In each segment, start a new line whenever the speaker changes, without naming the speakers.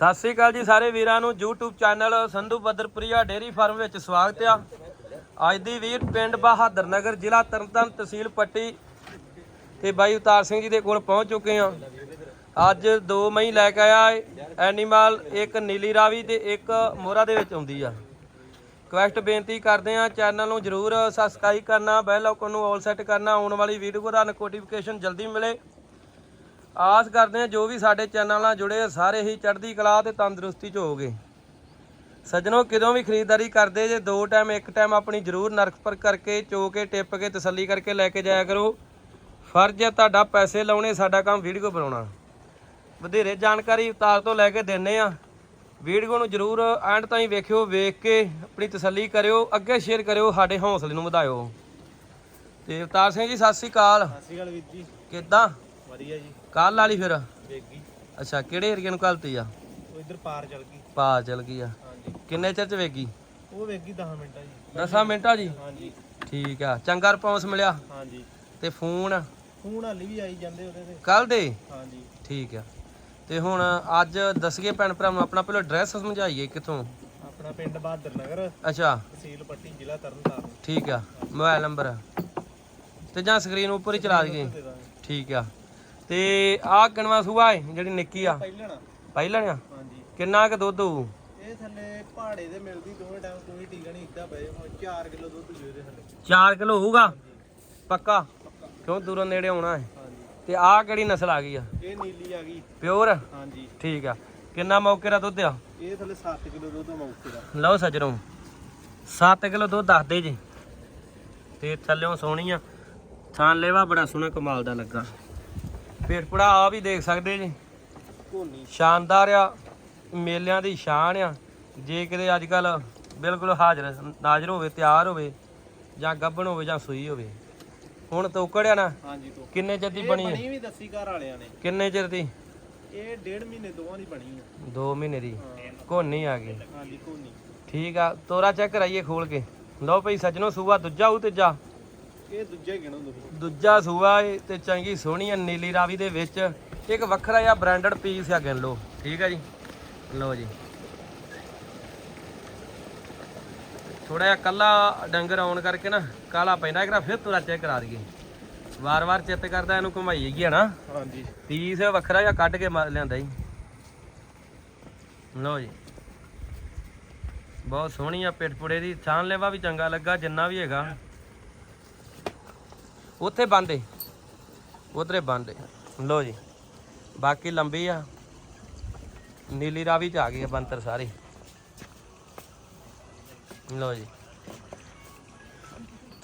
ਸਤਿ ਸ੍ਰੀ ਅਕਾਲ ਜੀ ਸਾਰੇ ਵੀਰਾਂ ਨੂੰ, YouTube channel Sandhu Badarpuria dairy farm ਵਿੱਚ ਸਵਾਗਤ ਆ। ਅੱਜ ਦੀ ਵੀਰ ਪਿੰਡ ਬਹਾਦਰ ਨਗਰ ਜ਼ਿਲ੍ਹਾ ਤਰਨਤਾਰਨ ਤਹਿਸੀਲ ਪੱਟੀ ਤੇ ਬਾਈ ਉਤਾਰ ਸਿੰਘ ਜੀ ਦੇ ਕੋਲ ਪਹੁੰਚ ਚੁੱਕੇ ਆ ਅੱਜ ਦੋ ਮਈ ਲੈ ਕੇ ਆਇਆ ਏ ਐਨੀਮਲ ਇੱਕ ਨੀਲੀ ਰਾਵੀ ਤੇ ਇੱਕ ਮੋਰਾ ਦੇ ਵਿੱਚ ਆਉਂਦੀ ਆ। ਰਿਕਵੈਸਟ ਬੇਨਤੀ ਕਰਦੇ ਆ ਚੈਨਲ ਨੂੰ ਜਰੂਰ ਸਬਸਕ੍ਰਾਈਬ ਕਰਨਾ ਬੈਲ ਆਈਕਨ ਨੂੰ ਆਲ ਸੈੱਟ ਕਰਨਾ, ਆਉਣ ਵਾਲੀ ਵੀਡੀਓ ਦਾ ਨੋਟੀਫਿਕੇਸ਼ਨ ਜਲਦੀ ਮਿਲੇ। ਆਸ ਕਰਦੇ ਆ ਜੋ ਵੀ ਸਾਡੇ ਚੈਨਲ ਨਾਲ ਜੁੜੇ ਸਾਰੇ ਹੀ ਚੜ੍ਹਦੀ ਕਲਾ ਤੇ ਤੰਦਰੁਸਤੀ ਚ ਹੋਗੇ ਸੱਜਣੋ ਕਿਦੋਂ ਵੀ ਖਰੀਦਦਾਰੀ ਕਰਦੇ ਜੇ ਦੋ ਟਾਈਮ ਇੱਕ ਟਾਈਮ ਆਪਣੀ ਜਰੂਰ ਨਰਕ ਪਰ ਕਰਕੇ ਚੋ ਕੇ ਟਿੱਪ ਕੇ ਤਸੱਲੀ ਕਰਕੇ ਲੈ ਕੇ ਜਾਇਆ ਕਰੋ। ਫਰਜ਼ ਹੈ ਤੁਹਾਡਾ ਪੈਸੇ ਲਾਉਣੇ ਸਾਡਾ ਕੰਮ ਵੀਡੀਓ ਬਣਾਉਣਾ। ਵਧੇਰੇ ਜਾਣਕਾਰੀ ਉਤਾਰ ਤੋਂ ਲੈ ਕੇ ਦਿੰਨੇ ਆ। ਵੀਡੀਓ ਨੂੰ ਜਰੂਰ ਐਂਡ ਤਾਈਂ ਵੇਖਿਓ ਵੇਖ ਕੇ ਆਪਣੀ ਤਸੱਲੀ ਕਰਿਓ ਅੱਗੇ ਸ਼ੇਅਰ ਕਰਿਓ ਸਾਡੇ ਹੌਸਲੇ ਨੂੰ ਵਧਾਇਓ। ਤੇ ਉਤਾਰ ਸਿੰਘ ਜੀ ਸਤਿ ਸ੍ਰੀ ਅਕਾਲ।
ਸਤਿ ਸ਼੍ਰੀ ਅਕਾਲ ਵੀਰ ਜੀ।
ਕਿੱਦਾਂ?
ਵਧੀਆ ਜੀ।
ਕੱਲ ਵਾਲੀ ਫਿਰ?
ਵੇਗੀ
ਅੱਛਾ ਕਿਹੜੇ ਏਰੀਏ ਨੂੰ ਘਲਤੀ ਆ?
ਉਹ ਇੱਧਰ ਪਾਰ ਚਲ ਗਈ।
ਪਾ ਚਲ ਗਈ ਆ।
ਹਾਂਜੀ।
ਕਿੰਨੇ ਚਿਰ ਚ ਵੇਗੀ
ਉਹ ਵੇਗੀ 10 ਮਿੰਟਾਂ ਜੀ।
10 ਮਿੰਟਾਂ ਜੀ?
ਹਾਂਜੀ।
ਠੀਕ ਆ ਚੰਗਾ ਰਿਸਪੌਂਸ ਮਿਲਿਆ।
ਹਾਂਜੀ।
ਤੇ ਫੋਨ?
ਫੋਨ ਹਾਲੀ ਵੀ ਆਈ ਜਾਂਦੇ ਉਹਦੇ ਤੇ।
ਕੱਲ ਦੇ?
ਹਾਂਜੀ।
ਠੀਕ ਆ। ਤੇ ਹੁਣ ਅੱਜ ਦੱਸੀਏ ਭੈਣ ਭਰਾ ਨੂੰ ਆਪਣਾ ਪਹਿਲਾਂ ਐਡਰੈਸ ਸਮਝਾਈਏ ਕਿੱਥੋਂ?
ਆਪਣਾ ਪਿੰਡ ਬਹਾਦਰ ਨਗਰ
ਅੱਛਾ।
ਤਹਿਸੀਲ ਪੱਟੀ ਜ਼ਿਲ੍ਹਾ ਤਰਨਤਾਰਨ।
ਠੀਕ ਆ ਮੋਬਾਈਲ ਨੰਬਰ। ਤੇ ਜਾਂ ਸਕਰੀਨ ਉੱਪਰ ਹੀ ਚਲਾ ਦਈਏ। ਠੀਕ ਆ। ਤੇ ਆਹ ਕਿਣਵਾ ਸੂਆ ਹੈ ਜਿਹੜੀ ਨਿੱਕੀ ਆ?
ਪਹਿਲਣਾ
ਪਹਿਲਾਂ ਆ?
ਹਾਂਜੀ।
ਕਿੰਨਾ ਕੁ ਦੁੱਧ ਹੋਊ?
ਇਹ ਥੱਲੇ ਪਹਾੜੇ ਦੇ ਮਿਲਦੀ ਦੋਵੇਂ ਟਾਈਮ ਕੋਈ ਟੀਕਾ ਨਹੀਂ ਇੱਦਾਂ ਪਏ ਹੁਣ 4 ਕਿਲੋ ਦੁੱਧ ਜੀ ਉਹਦੇ ਥੱਲੇ।
4 ਕਿਲੋ ਹੋਊਗਾ? ਪੱਕਾ? ਕਿਉਂ ਦੂਰੋਂ ਨੇੜੇ ਆਉਣਾ ਹੈ
ਹਾਂਜੀ।
ਤੇ ਆਹ ਕਿਹੜੀ ਨਸਲ ਆ ਗਈ ਆ?
ਇਹ ਨੀਲੀ ਆ ਗਈ।
ਪਿਓਰ?
ਹਾਂਜੀ।
ਠੀਕ ਆ। ਕਿੰਨਾ ਮੌਕੇ ਦਾ ਦੁੱਧ ਆ?
ਇਹ ਥੱਲੇ 7 ਕਿਲੋ ਦੁੱਧ ਮੌਕੇ ਦਾ।
ਲਓ ਸੱਜਣੋ 7 ਕਿਲੋ ਦੁੱਧ ਦੱਸਦੇ ਜੀ। ਤੇ ਥੱਲਿਓਂ ਸੋਹਣੀ ਆ। ਥਾਂ ਲੇਵਾ ਬੜਾ ਸੋਹਣਾ ਕਮਾਲ ਦਾ ਲੱਗਾ। ਪੇਟ ਪੜਾ ਆ ਵੀ ਦੇਖ ਸਕਦੇ ਜੀ।
ਕੋਨੀ
ਸ਼ਾਨਦਾਰ ਆ ਮੇਲਿਆਂ ਦੀ ਸ਼ਾਨ ਆ। ਜੇ ਕਿਤੇ ਅੱਜ ਕੱਲ ਬਿਲਕੁਲ ਹਾਜ਼ਰ ਨਾਜ਼ਰ ਹੋਵੇ ਤਿਆਰ ਹੋਵੇ ਜਾਂ ਗੱਭਣ ਹੋਵੇ ਜਾਂ ਸੂਈ ਹੋਵੇ। ਹੁਣ ਤੋਕੜਿਆ ਨਾ।
ਹਾਂਜੀ ਤੋਂ
ਕਿੰਨੇ ਚਿਰ ਦੀ ਬਣੀ ਹੈ
ਬਣੀ ਵੀ ਦੱਸੀ ਘਰ ਵਾਲਿਆਂ ਨੇ।
ਕਿੰਨੇ ਚਿਰ ਦੀ?
ਇਹ ਡੇਢ ਮਹੀਨੇ ਦੋਵਾਂ ਦੀ ਬਣੀ ਆ।
2 ਮਹੀਨੇ ਦੀ। ਘੋਨੀ ਆ ਗਈ।
ਹਾਂਜੀ ਕੋਨੀ
ਠੀਕ ਆ ਤੋਰਾ ਚੈੱਕ ਕਰਾਈਏ ਖੋਲ ਕੇ। ਲਓ ਭਈ ਸੱਜਣੋ ਸੂਆ ਦੂਜਾ ਉਹ ਤੀਜਾ।
ਇਹ ਦੂਜਾ ਹੀ ਗਿਣੋ ਤੁਸੀਂ
ਦੂਜਾ ਸੂਆ ਏ ਤੇ ਚੰਗੀ ਸੋਹਣੀ ਆ ਨੀਲੀ ਰਾਵੀ ਦੇ ਵਿੱਚ। ਇੱਕ ਵੱਖਰਾ ਜਿਹਾ ਬ੍ਰਾਂਡਡ ਪੀਸ ਆ ਗਿਣ ਲਓ। ਠੀਕ ਆ ਜੀ? ਲਓ ਜੀ। ਥੋੜਾ ਜਿਹਾ ਕੱਲਾ ਡੰਗਰ ਆਉਣ ਕਰਕੇ ਨਾ ਕਾਲਾ ਪੈਂਦਾ ਕਰਾ ਫਿਰ ਤੁਰਾ ਚੈੱਕ ਕਰਾ ਦਈਏ। ਵਾਰ-ਵਾਰ ਚਿੱਤ ਕਰਦਾ ਇਹਨੂੰ ਘੁਮਾਈਏ ਨਾ
ਹਾਂਜੀ।
ਪੀਸ ਵੱਖਰਾ ਜਿਹਾ ਕੱਢ ਕੇ ਮ- ਲਿਆਂਦਾ ਜੀ। ਲਓ ਜੀ। ਬਹੁਤ ਸੋਹਣੀ ਆ ਪਿੱਠ ਪੁੜੇ ਦੀ। ਛਾਨ ਲੈਵਾ ਵੀ ਚੰਗਾ ਲੱਗਾ ਜਿੰਨਾ ਵੀ ਹੈਗਾ। ਉੱਥੇ ਬੰਦੇ ਉਧਰੇ ਬੰਦੇ ਲਓ ਜੀ ਬਾਕੀ ਲੰਬੀ ਆ। ਨੀਲੀ ਰਾਵੀ ਚ ਆ ਗਈ ਆ ਬੰਤਰ ਸਾਰੀ। ਲਓ ਜੀ।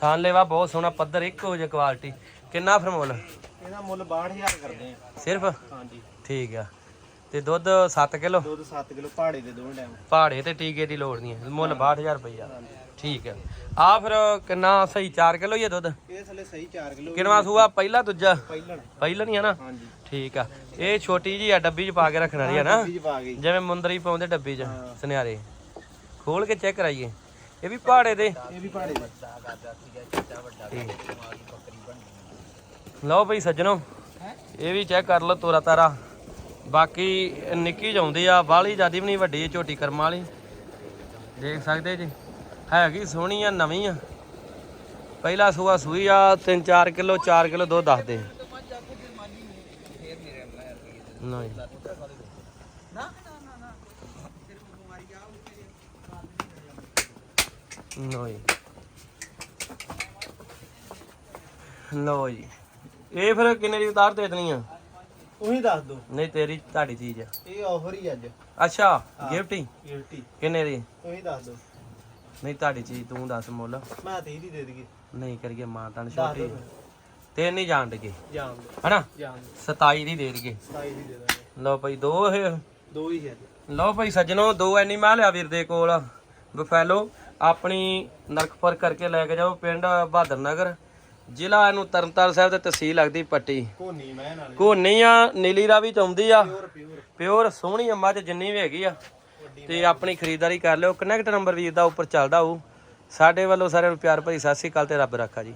ਥਾਨ ਲੈਵਾ ਬਹੁਤ ਸੋਹਣਾ ਪੱਧਰ ਇੱਕੋ ਜਿਹੀ ਕੁਆਲਿਟੀ ਕਿੰਨਾ ਫਿਰ ਮੁੱਲ
ਇਹਦਾ ਮੁੱਲ 62000 ਕਰਦੇ ਆ।
ਸਿਰਫ?
ਹਾਂਜੀ।
ਠੀਕ ਆ। ਤੇ ਦੁੱਧ 7 ਕਿਲੋ?
ਦੁੱਧ 7 ਕਿਲੋ ਪਹਾੜੇ ਦੇ ਦੋਵੇਂ ਟਾਈਮ
ਪਹਾੜੇ ਤੇ ਟੀਕੇ ਦੀ ਲੋੜ ਨਹੀਂ ਮੁੱਲ 62000 ਰੁਪਈਆ। ਠੀਕ ਹੈ ਆ ਫਿਰ ਕਿੰਨਾ ਸਹੀ 4 ਕਿਲੋ ਹੀ ਹੈ ਦੁੱਧ?
ਇਹ ਥੱਲੇ ਸਹੀ 4 ਕਿਲੋ
ਕਿੰਨਵਾ ਸੂਆ? ਪਹਿਲਾ ਦੂਜਾ?
ਪਹਿਲਣ।
ਪਹਿਲਾ ਨਹੀਂ ਹੈ ਨਾ?
ਹਾਂਜੀ।
ਠੀਕ ਆ। ਇਹ ਛੋਟੀ ਜੀ ਆ ਡੱਬੀ 'ਚ ਪਾ ਕੇ ਰੱਖਣ ਵਾਲੀ ਆ ਨਾ?
ਬੀਜ ਪਾ ਗਈ
ਜਿਵੇਂ ਮੁੰਦਰੀ ਪਾਉਂਦੇ ਡੱਬੀ 'ਚ
ਹਾਂ।
ਸੁਨਿਆਰੇ। ਖੋਲ ਕੇ ਚੈੱਕ ਕਰਾਈਏ। ਇਹ ਵੀ ਪਹਾੜੇ ਦੇ।
ਇਹ ਵੀ ਪਹਾੜੇ ਦੇ।
ਲਓ ਬਈ ਸੱਜਣੋ ਇਹ ਵੀ ਚੈੱਕ ਕਰ ਲਓ ਤੋਰਾ ਤਾਰਾ। ਬਾਕੀ ਨਿੱਕੀ ਜਾਉਂਦੀ ਆ ਬਾਹਲੀ ਜਿਆਦੀ ਵੀ ਨਹੀਂ ਵੱਡੀ ਹੈ ਝੋਟੀ ਕਰਮਾਂ ਵਾਲੀ। ਦੇਖ ਸਕਦੇ ਜੀ? ਹੈਗੀ ਸੋਹਣੀ ਆ ਨਵੀਂ ਆ। ਪਹਿਲਾ ਸੂਆ ਸੂਈ ਆ 3-4 ਕਿਲੋ 4 ਕਿਲੋ ਦੁੱਧ ਦੱਸਦੇ ਨਹੀਂ। ਨਹੀਂ। ਜੀ। ਇਹ ਫਿਰ ਕਿੰਨੇ ਦੀ ਉਤਾਰ ਦੇ ਦੇਣੀ ਆ?
ਉਹੀ ਦੱਸ ਦੋ।
ਨਹੀਂ ਤੇਰੀ ਤੁਹਾਡੀ ਚੀਜ਼ ਆ।
ਇਹ ਆਫਰ ਹੀ ਅੱਜ।
ਅੱਛਾ ਗਿਫਟ ਹੀ?
ਗਿਲਟੀ
ਕਿੰਨੇ ਦੀ?
ਉਹੀ ਦੱਸ ਦੋ।
ਨਹੀਂ ਤੁਹਾਡੀ ਚੀਜ਼ ਤੂੰ ਦੱਸ ਮੁੱਲ।
ਮੈਂ 30 ਦੀ ਦੇ ਦਈਏ।
ਨਹੀਂ ਕਰੀਏ ਮਾਂ ਤਾਂ ਛੋਟੀ। ਤੇ ਨਹੀਂ ਜਾਣ ਦਗੇ
ਜਾਣ ਦੋ
ਹਨਾ?
ਜਾਣ ਦੋ
27 ਦੀ ਦੇ ਦਈਏ।
27 ਦੀ ਦੇ ਦਾਂਗੇ।
ਲਓ ਭਾਈ ਦੋ ਇਹ।
ਦੋ ਹੀ ਹੈ
ਲਓ ਭਾਈ ਸੱਜਣੋ ਦੋ ਐਨੀਮਲ ਆ ਵੀਰ ਦੇ ਕੋਲ। ਬਫੈਲੋ ਆਪਣੀ ਨਰਕਪੁਰ ਕਰਕੇ ਲੈ ਕੇ ਜਾਓ ਪਿੰਡ ਬਹਾਦਰ ਨਗਰ ਜ਼ਿਲ੍ਹਾ ਇਹਨੂੰ ਤਰਨਤਾਰਨ ਸਾਹਿਬ ਤੇ ਤਹਿਸੀਲ ਲੱਗਦੀ ਪੱਟੀ।
ਕੋਨੀ ਮੈਂ ਨਾਲ।
ਕੋਨੀ ਆ ਨੀਲੀ ਰਾਵੀ ਚ ਆਉਂਦੀ ਆ।
ਪਿਓਰ
ਸੋਹਣੀ ਮੱਝ ਜਿੰਨੀ ਵੀ ਹੈਗੀ ਆ। ਤੇ ਆਪਣੀ ਖਰੀਦਦਾਰੀ ਕਰ ਲਿਓ। ਕਨੈਕਟ ਨੰਬਰ ਵੀਰ ਦਾ ਉੱਪਰ ਚੱਲਦਾ ਹੋਊ। ਸਾਡੇ ਵੱਲੋਂ ਸਾਰਿਆਂ ਨੂੰ ਪਿਆਰ ਭਰੀ ਸਤਿ ਸ੍ਰੀ ਅਕਾਲ ਤੇ ਰੱਬ ਰੱਖਾ ਜੀ।